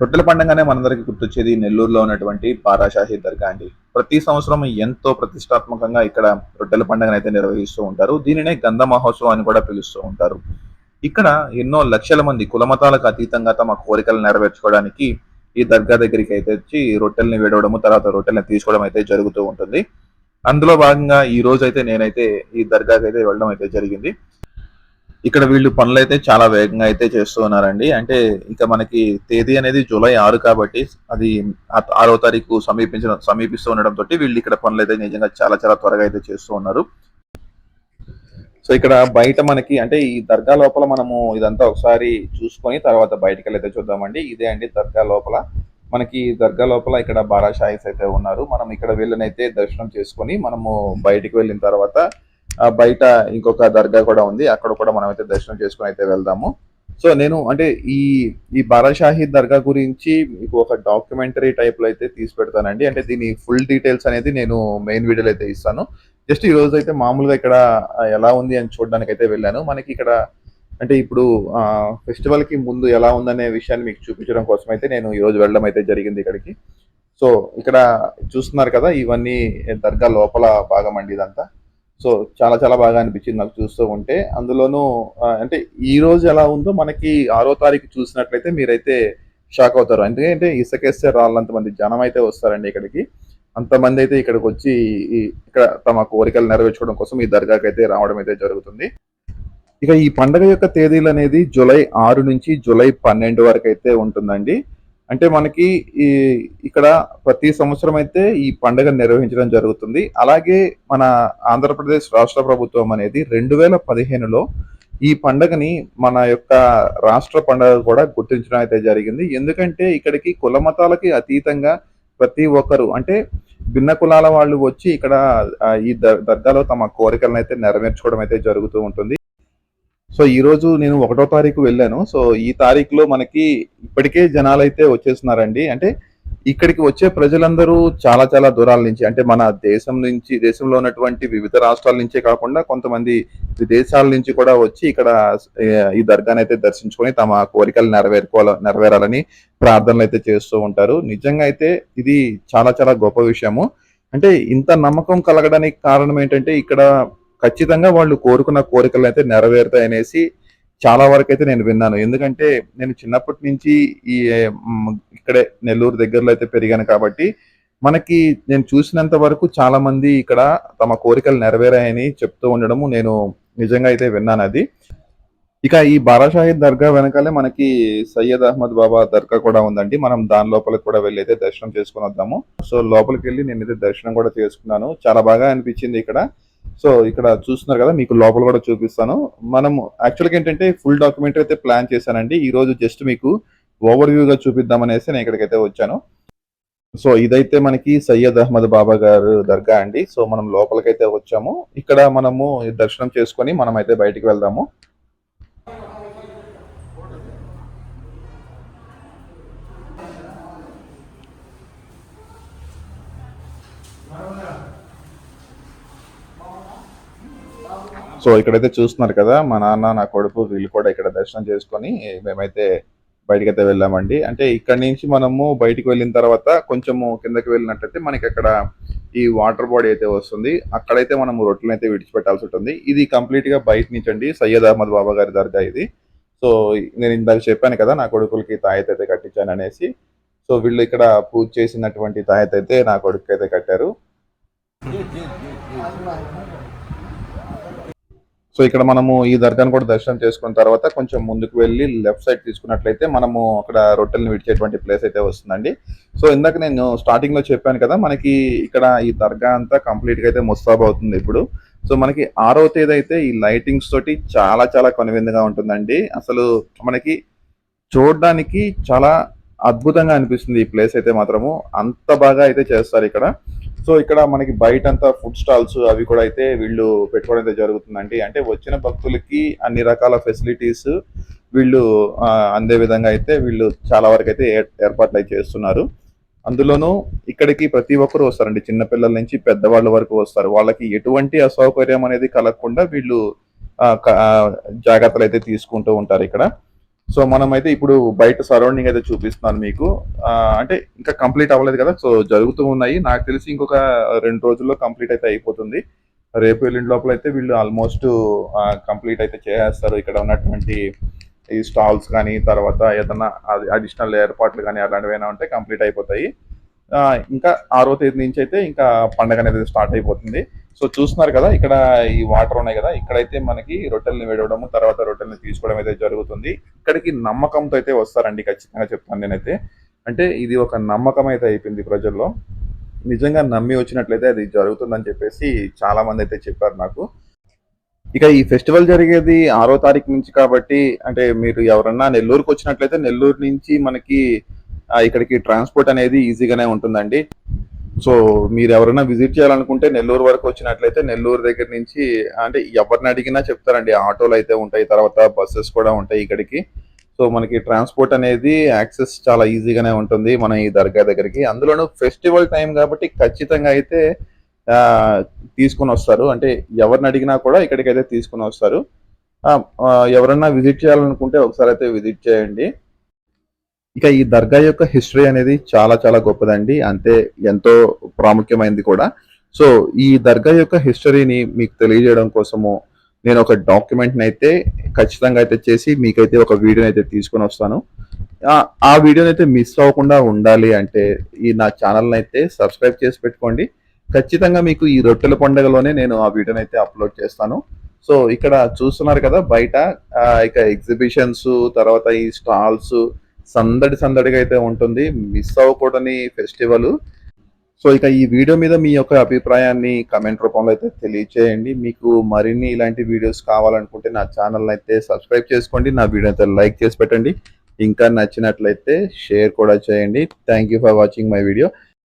రొట్టెల పండుగనే మనందరికి గుర్తొచ్చేది. నెల్లూరులో ఉన్నటువంటి పారాషాహి దర్గా అండి. ప్రతి సంవత్సరం ఎంతో ప్రతిష్టాత్మకంగా ఇక్కడ రొట్టెల పండుగను అయితే నిర్వహిస్తూ ఉంటారు. దీనినే గంధ మహోత్సవం అని కూడా పిలుస్తూ ఉంటారు. ఇక్కడ ఎన్నో లక్షల మంది కులమతాలకు అతీతంగా తమ కోరికలు నెరవేర్చుకోవడానికి ఈ దర్గా దగ్గరికి అయితే వచ్చి రొట్టెల్ని వేడవడము తర్వాత రొట్టెల్ని తీసుకోవడం అయితే జరుగుతూ ఉంటుంది. అందులో భాగంగా ఈ రోజు అయితే నేనైతే ఈ దర్గాకి అయితే వెళ్ళడం అయితే జరిగింది. ఇక్కడ వీళ్ళు పనులు అయితే చాలా వేగంగా అయితే చేస్తూ ఉన్నారండి. అంటే ఇంకా మనకి తేదీ అనేది జూలై ఆరు కాబట్టి అది ఆరో తారీఖు సమీపించిన సమీపిస్తూ ఉండడం తోటి వీళ్ళు ఇక్కడ పనులు అయితే నిజంగా చాలా చాలా త్వరగా అయితే చేస్తూ ఉన్నారు. సో ఇక్కడ బయట మనకి అంటే ఈ దర్గా లోపల మనము ఇదంతా ఒకసారి చూసుకొని తర్వాత బయటికి వెళ్ళైతే చూద్దామండి. ఇదే అండి దర్గా లోపల. మనకి దర్గా లోపల ఇక్కడ బారాషాయిస్ అయితే ఉన్నారు. మనం ఇక్కడ వెళ్ళినైతే దర్శనం చేసుకొని మనము బయటకు వెళ్ళిన తర్వాత బయట ఇంకొక దర్గా కూడా ఉంది. అక్కడ కూడా మనమైతే దర్శనం చేసుకుని అయితే వెళ్దాము. సో నేను అంటే ఈ ఈ బారాషాహి దర్గా గురించి మీకు ఒక డాక్యుమెంటరీ టైప్లో అయితే తీసి పెడతానండి. అంటే దీని ఫుల్ డీటెయిల్స్ అనేది నేను మెయిన్ వీడియోలో అయితే ఇస్తాను. జస్ట్ ఈ రోజు అయితే మామూలుగా ఇక్కడ ఎలా ఉంది అని చూడడానికి అయితే వెళ్ళాను. మనకి ఇక్కడ అంటే ఇప్పుడు ఫెస్టివల్కి ముందు ఎలా ఉందనే విషయాన్ని మీకు చూపించడం కోసం అయితే నేను ఈ రోజు వెళ్ళడం అయితే జరిగింది ఇక్కడికి. సో ఇక్కడ చూస్తున్నారు కదా ఇవన్నీ దర్గా లోపల భాగం అండి ఇదంతా. సో చాలా చాలా బాగా అనిపించింది నాకు చూస్తూ ఉంటే. అందులోనూ అంటే ఈ రోజు ఎలా ఉందో మనకి ఆరో తారీఖు చూసినట్లయితే మీరైతే షాక్ అవుతారు. ఎందుకంటే ఇసుకేస్తే రాళ్ళంత మంది జనం అయితే వస్తారండి ఇక్కడికి. అంతమంది అయితే ఇక్కడికి వచ్చి ఇక్కడ తమ కోరికలు నెరవేర్చుకోవడం కోసం ఈ దర్గాకి అయితే రావడం అయితే జరుగుతుంది. ఇక ఈ పండుగ యొక్క తేదీలు అనేది జూలై ఆరు నుంచి జూలై పన్నెండు వరకు అయితే ఉంటుందండి. అంటే మనకి ఈ ఇక్కడ ప్రతి సంవత్సరం అయితే ఈ పండుగ నిర్వహించడం జరుగుతుంది. అలాగే మన ఆంధ్రప్రదేశ్ రాష్ట్ర ప్రభుత్వం అనేది రెండు వేల పదిహేనులో ఈ పండుగని మన యొక్క రాష్ట్ర పండుగ కూడా గుర్తించడం అయితే జరిగింది. ఎందుకంటే ఇక్కడికి కుల మతాలకి అతీతంగా ప్రతి ఒక్కరు అంటే భిన్న కులాల వాళ్ళు వచ్చి ఇక్కడ ఈ దర్గాలో తమ కోరికలను అయితే నెరవేర్చుకోవడం అయితే జరుగుతూ ఉంటుంది. సో ఈ రోజు నేను ఒకటో తారీఖు వెళ్ళాను. సో ఈ తారీఖులో మనకి ఇప్పటికే జనాలు అయితే వచ్చేస్తున్నారండి. అంటే ఇక్కడికి వచ్చే ప్రజలందరూ చాలా చాలా దూరాల నుంచి అంటే మన దేశం నుంచి దేశంలో ఉన్నటువంటి వివిధ రాష్ట్రాల నుంచే కాకుండా కొంతమంది విదేశాల నుంచి కూడా వచ్చి ఇక్కడ ఈ దర్గాని అయితే దర్శించుకొని తమ కోరికలు నెరవేర్కోవాల నెరవేరాలని ప్రార్థనలు అయితే చేస్తూ ఉంటారు. నిజంగా అయితే ఇది చాలా చాలా గొప్ప విషయము. అంటే ఇంత నమ్మకం కలగడానికి కారణం ఏంటంటే ఇక్కడ ఖచ్చితంగా వాళ్ళు కోరుకున్న కోరికలు అయితే నెరవేరుతాయి అనేసి చాలా వరకు అయితే నేను విన్నాను. ఎందుకంటే నేను చిన్నప్పటి నుంచి ఈ ఇక్కడే నెల్లూరు దగ్గరలో అయితే పెరిగాను కాబట్టి మనకి నేను చూసినంత వరకు చాలా మంది ఇక్కడ తమ కోరికలు నెరవేరాయని చెప్తూ ఉండడము నేను నిజంగా అయితే విన్నాను అది. ఇక ఈ బారాషాహిద్ దర్గా వెనకాలే మనకి సయ్యద్ అహ్మద్ బాబా దర్గా కూడా ఉందండి. మనం దాని లోపలికి కూడా వెళ్ళి అయితే దర్శనం చేసుకుని వద్దాము. సో లోపలికి వెళ్ళి నేను అయితే దర్శనం కూడా చేసుకున్నాను. చాలా బాగా అనిపించింది ఇక్కడ. సో ఇక్కడ చూస్తున్నారు కదా మీకు లోపల కూడా చూపిస్తాను. మనము యాక్చువల్గా ఏంటంటే ఫుల్ డాక్యుమెంట్ అయితే ప్లాన్ చేశానండి. ఈ రోజు జస్ట్ మీకు ఓవర్గా చూపిద్దామనేసి నేను ఇక్కడికైతే వచ్చాను. సో ఇదైతే మనకి సయ్యద్ అహ్మద్ బాబా గారు దర్గా అండి. సో మనం లోపలికైతే వచ్చాము. ఇక్కడ మనము దర్శనం చేసుకొని మనం అయితే బయటికి వెళ్దాము. సో ఇక్కడైతే చూస్తున్నారు కదా మా నాన్న నా కొడుకు వీళ్ళు కూడా ఇక్కడ దర్శనం చేసుకొని మేమైతే బయటకి అయితే వెళ్ళామండి. అంటే ఇక్కడ నుంచి మనము బయటికి వెళ్ళిన తర్వాత కొంచెము కిందకి వెళ్ళినట్టయితే మనకి అక్కడ ఈ వాటర్ బాడీ అయితే వస్తుంది. అక్కడైతే మనం రొట్టెలను అయితే విడిచిపెట్టాల్సి ఉంటుంది. ఇది కంప్లీట్గా బయట నుంచి అండి సయ్యద్ అహ్మద్ బాబా గారి దర్గా ఇది. సో నేను ఇందాక చెప్పాను కదా నా కొడుకులకి తాయత అయితే కట్టించాను అనేసి. సో వీళ్ళు ఇక్కడ పూజ చేసినటువంటి తాయత అయితే నా కొడుకు అయితే కట్టారు. సో ఇక్కడ మనము ఈ దర్గాను కూడా దర్శనం చేసుకున్న తర్వాత కొంచెం ముందుకు వెళ్ళి లెఫ్ట్ సైడ్ తీసుకున్నట్లయితే మనము అక్కడ రొట్టెల్ని విడిచేటువంటి ప్లేస్ అయితే వస్తుందండి. సో ఇందాక నేను స్టార్టింగ్లో చెప్పాను కదా మనకి ఇక్కడ ఈ దర్గా అంతా కంప్లీట్గా అయితే ముస్తాబ్ అవుతుంది ఇప్పుడు. సో మనకి ఆరో తేదీ అయితే ఈ లైటింగ్స్ తోటి చాలా చాలా కనువిందుగా ఉంటుందండి. అసలు మనకి చూడడానికి చాలా అద్భుతంగా అనిపిస్తుంది ఈ ప్లేస్ అయితే మాత్రము. అంత బాగా అయితే చేస్తారు ఇక్కడ. సో ఇక్కడ మనకి బయట అంతా ఫుడ్ స్టాల్స్ అవి కూడా అయితే వీళ్ళు పెట్టుకోవడం అయితే జరుగుతుందండి. అంటే వచ్చిన భక్తులకి అన్ని రకాల ఫెసిలిటీస్ వీళ్ళు అందే విధంగా అయితే వీళ్ళు చాలా వరకు అయితే ఏర్పాట్లు అయితే చేస్తున్నారు. అందులోనూ ఇక్కడికి ప్రతి ఒక్కరు వస్తారండి. చిన్నపిల్లల నుంచి పెద్దవాళ్ళ వరకు వస్తారు. వాళ్ళకి ఎటువంటి అసౌకర్యం అనేది కలగకుండా వీళ్ళు జాగ్రత్తలు అయితే తీసుకుంటూ ఉంటారు ఇక్కడ. సో మనమైతే ఇప్పుడు బయట సరౌండింగ్ అయితే చూపిస్తున్నాను మీకు. అంటే ఇంకా కంప్లీట్ అవ్వలేదు కదా? సో జరుగుతూ ఉన్నాయి. నాకు తెలిసి ఇంకొక రెండు రోజుల్లో కంప్లీట్ అయితే అయిపోతుంది. రేపు ఎల్లుండి లోపల అయితే వీళ్ళు ఆల్మోస్ట్ కంప్లీట్ అయితే చేసేస్తారు. ఇక్కడ ఉన్నటువంటి ఈ స్టాల్స్ కానీ తర్వాత ఏదన్నా అడిషనల్ ఏర్పాట్లు కానీ అలాంటివి ఏమైనా ఉంటే కంప్లీట్ అయిపోతాయి. ఇంకా ఆరో తేదీ నుంచి అయితే ఇంకా పండగ అనేది స్టార్ట్ అయిపోతుంది. సో చూస్తున్నారు కదా ఇక్కడ ఈ వాటర్ ఉన్నాయి కదా ఇక్కడైతే మనకి రొట్టెల్ని వేడవడం తర్వాత రొట్టెల్ని తీసుకోవడం అయితే జరుగుతుంది. ఇక్కడికి నమ్మకంతో అయితే వస్తారండి ఖచ్చితంగా చెప్తాను నేనైతే. అంటే ఇది ఒక నమ్మకం అయితే అయిపోయింది ప్రజల్లో. నిజంగా నమ్మి వచ్చినట్లయితే అది జరుగుతుందని చెప్పేసి చాలా మంది అయితే చెప్పారు నాకు. ఇక ఈ ఫెస్టివల్ జరిగేది ఆరో తారీఖు నుంచి కాబట్టి అంటే మీరు ఎవరన్నా నెల్లూరుకు వచ్చినట్లయితే నెల్లూరు నుంచి మనకి ఇక్కడికి ట్రాన్స్పోర్ట్ అనేది ఈజీగానే ఉంటుందండి. సో మీరు ఎవరైనా విజిట్ చేయాలనుకుంటే నెల్లూరు వరకు వచ్చినట్లయితే నెల్లూరు దగ్గర నుంచి అంటే ఎవరిని అడిగినా చెప్తారండి. ఆటోలు అయితే ఉంటాయి తర్వాత బస్సెస్ కూడా ఉంటాయి ఇక్కడికి. సో మనకి ట్రాన్స్పోర్ట్ అనేది యాక్సెస్ చాలా ఈజీగానే ఉంటుంది మన ఈ దర్గా దగ్గరికి. అందులోనూ ఫెస్టివల్ టైం కాబట్టి ఖచ్చితంగా అయితే తీసుకుని తీసుకొని వస్తారు. అంటే ఎవరిని అడిగినా కూడా ఇక్కడికి అయితే తీసుకొని వస్తారు. ఎవరన్నా విజిట్ చేయాలనుకుంటే ఒకసారి అయితే విజిట్ చేయండి. ఇక ఈ దర్గా యొక్క హిస్టరీ అనేది చాలా చాలా గొప్పదండి. అంతే ఎంతో ప్రాముఖ్యమైనది కూడా. సో ఈ దర్గా యొక్క హిస్టరీని మీకు తెలియజేయడం కోసము నేను ఒక డాక్యుమెంట్ని అయితే ఖచ్చితంగా అయితే చేసి మీకైతే ఒక వీడియోని అయితే తీసుకొని వస్తాను. ఆ- వీడియోని అయితే మిస్ అవ్వకుండా ఉండాలి అంటే ఈ నా ఛానల్ని అయితే సబ్స్క్రైబ్ చేసి పెట్టుకోండి. ఖచ్చితంగా మీకు ఈ రొట్టెల పండుగలోనే నేను ఆ వీడియోని అయితే అప్లోడ్ చేస్తాను. సో ఇక్కడ చూస్తున్నారు కదా బయట ఇక ఎగ్జిబిషన్స్ తర్వాత ఈ స్టాల్స్ సందడి సందడిగా అయితే ఉంటుంది. మిస్ అవ్వకూడని ఫెస్టివల్ సో ఇక ఈ వీడియో మీద మీ యొక్క అభిప్రాయాన్ని కమెంట్ రూపంలో అయితే తెలియచేయండి. మీకు మరిన్ని ఇలాంటి వీడియోస్ కావాలనుకుంటే నా ఛానల్ అయితే సబ్స్క్రైబ్ చేసుకోండి. నా వీడియో అయితే లైక్ చేసి పెట్టండి. ఇంకా నచ్చినట్లయితే షేర్ కూడా చేయండి. Thank you for watching my video